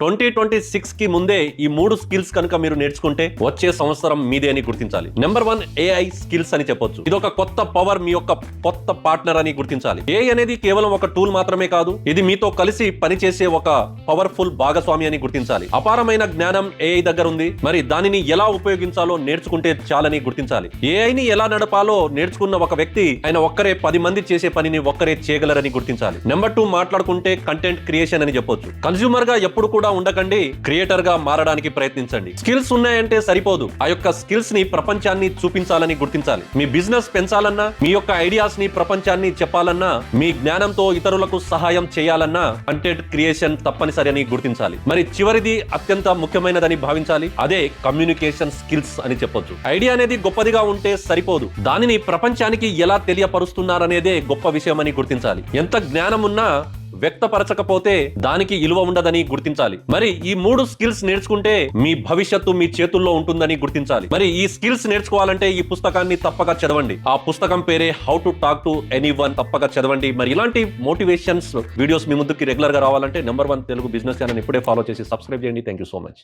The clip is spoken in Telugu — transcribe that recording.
ట్వంటీ ట్వంటీ సిక్స్కి ముందే ఈ మూడు స్కిల్స్ కనుక మీరు నేర్చుకుంటే వచ్చే సంవత్సరం మీదే అని గుర్తించాలి. నెంబర్ వన్ ఏఐ స్కిల్స్ అని చెప్పొచ్చు. ఇది ఒక కొత్త పవర్ మీ యొక్క కొత్త పార్ట్నర్ అని గుర్తించాలి. ఏఐ అనేది కేవలం ఒక టూల్ మాత్రమే కాదు ఇది మీతో కలిసి పనిచేసే ఒక పవర్ఫుల్ భాగస్వామి అని గుర్తించాలి. అపారమైన జ్ఞానం ఏఐ దగ్గర ఉంది మరి దానిని ఎలా ఉపయోగించాలో నేర్చుకుంటే చాలని గుర్తించాలి. ఏఐని ఎలా నడపాలో నేర్చుకున్న ఒక వ్యక్తి ఆయన ఒక్కరే పది మంది చేసే పనిని ఒక్కరే చేయగలరని గుర్తించాలి. నెంబర్ టూ మాట్లాడుకుంటే కంటెంట్ క్రియేషన్ అని చెప్పొచ్చు. కన్స్యూమర్గా ఎప్పుడు కూడా ఉండకండి క్రియేటర్గా మారడానికి ప్రయత్నించండి. స్కిల్స్ ఉన్నాయంటే సరిపోదు. ఆ యొక్క స్కిల్స్ని ప్రపంచాన్ని చూపించాలని గుర్తించాలి. మీ బిజినెస్ పెంచాలన్నా మీ యొక్క ఐడియాస్ని ప్రపంచాన్ని చెప్పాలన్నా మీ జ్ఞానంతో ఇతరులకు సహాయం చేయాలన్నా కంటెంట్ క్రియేషన్ తప్పనిసరి అని గుర్తించాలి. మరి చివరిది అత్యంత ముఖ్యమైనదని భావించాలి. అదే కమ్యూనికేషన్ స్కిల్స్ అని చెప్పొచ్చు. ఐడియా అనేది గొప్పదిగా ఉంటే సరిపోదు. దానిని ప్రపంచానికి ఎలా తెలియపరుస్తున్నారనేదే గొప్ప విషయం అని గుర్తించాలి. ఎంత జ్ఞానం ఉన్నా వ్యక్తపరచకపోతే దానికి ఇలువ ఉండదని గుర్తించాలి. మరి ఈ మూడు స్కిల్స్ నేర్చుకుంటే మీ భవిష్యత్తు మీ చేతుల్లో ఉంటుందని గుర్తించాలి. మరి ఈ స్కిల్స్ నేర్చుకోవాలంటే ఈ పుస్తకాన్ని తప్పక చదవండి. ఆ పుస్తకం పేరే how to talk to anyone తప్పక చదవండి. మరి ఇలాంటి మోటివేషన్స్ వీడియోస్ మీ ముందుకి రెగ్యులర్గా రావాలంటే number one Telugu business channel ఇప్పుడే ఫాలో చేసి సబ్స్క్రైబ్ చేయండి. Thank you so much